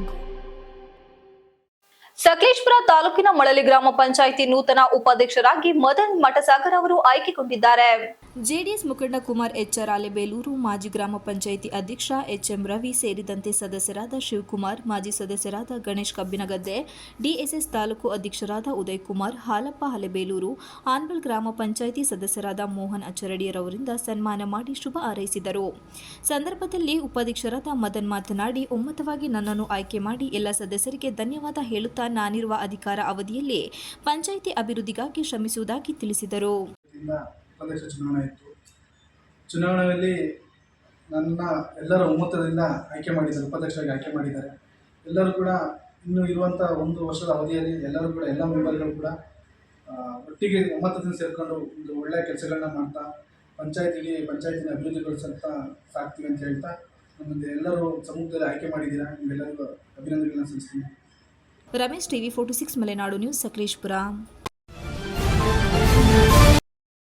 jungle. Malali ಗ್ರಾಮ ಪಂಚಾಯಿತಿ ನೂತನ ಉಪಾಧ್ಯಕ್ಷರಾಗಿ ಮದನ್ ಮಠಸಾಗರ್ ಅವರು ಆಯ್ಕೆಗೊಂಡಿದ್ದಾರೆ. ಜೆಡಿಎಸ್ ಮುಖಂಡ ಕುಮಾರ್ ಎಚ್ಆರ್ ಆಲೆಬೇಲೂರು, ಮಾಜಿ ಗ್ರಾಮ ಪಂಚಾಯಿತಿ ಅಧ್ಯಕ್ಷ ಎಚ್ಎಂ ರವಿ ಸೇರಿದಂತೆ ಸದಸ್ಯರಾದ ಶಿವಕುಮಾರ್, ಮಾಜಿ ಸದಸ್ಯರಾದ ಗಣೇಶ್ ಕಬ್ಬಿನಗದ್ದೆ, ಡಿಎಸ್ಎಸ್ ತಾಲೂಕು ಅಧ್ಯಕ್ಷರಾದ ಉದಯ್ ಕುಮಾರ್ ಹಾಲಪ್ಪ ಹಲೆಬೇಲೂರು, ಆನ್ಬಲ್ ಗ್ರಾಮ ಪಂಚಾಯಿತಿ ಸದಸ್ಯರಾದ ಮೋಹನ್ ಅಚ್ಚರಡಿಯರವರಿಂದ ಸನ್ಮಾನ ಮಾಡಿ ಶುಭ ಹಾರೈಸಿದರು. ಸಂದರ್ಭದಲ್ಲಿ ಉಪಾಧ್ಯಕ್ಷರಾದ ಮದನ್ ಮಾತನಾಡಿ, ಒಮ್ಮತವಾಗಿ ನನ್ನನ್ನು ಆಯ್ಕೆ ಮಾಡಿ ಎಲ್ಲ ಸದಸ್ಯರಿಗೆ ಧನ್ಯವಾದ ಹೇಳುತ್ತಾ ನಾನಿರುವ ಅಧಿಕಾರ ಅವಧಿಯಲ್ಲಿ ಪಂಚಾಯಿತಿ ಅಭಿವೃದ್ಧಿಗಾಗಿ ಶ್ರಮಿಸುವುದಾಗಿ ತಿಳಿಸಿದರು. ಚುನಾವಣೆಯಲ್ಲಿ ನನ್ನ ಎಲ್ಲರ ಒಮ್ಮತದಿಂದ ಆಯ್ಕೆ ಮಾಡಿದ್ದಾರೆ, ಉಪಾಧ್ಯಕ್ಷರಾಗಿ ಆಯ್ಕೆ ಮಾಡಿದ್ದಾರೆ. ಎಲ್ಲರೂ ಕೂಡ ಇನ್ನು ಇರುವಂಥ ಒಂದು ವರ್ಷದ ಅವಧಿಯಲ್ಲಿ ಎಲ್ಲರೂ ಕೂಡ, ಎಲ್ಲ ಮೆಂಬರ್ಗಳು ಕೂಡ ಒಟ್ಟಿಗೆ ಒಮ್ಮತದಿಂದ ಸೇರಿಕೊಂಡು ಒಂದು ಒಳ್ಳೆಯ ಕೆಲಸಗಳನ್ನ ಮಾಡ್ತಾ, ಪಂಚಾಯತಿಗೆ, ಪಂಚಾಯತಿನ ಅಭಿವೃದ್ಧಿಗೊಳಿಸಂತ ಸಾಕ್ತೀವಿ ಅಂತ ಹೇಳ್ತಾ ನಮ್ಮ ಎಲ್ಲರೂ ಸಮೂಹದಲ್ಲಿ ಆಯ್ಕೆ ಮಾಡಿದ್ದೀರಾ, ನಿಮ್ಮೆಲ್ಲರಿಗೂ ಅಭಿನಂದನೆಗಳನ್ನ ಸಲ್ಲಿಸ್ತೀನಿ. Ramesh TV forty six Malenadu news Sakleshpur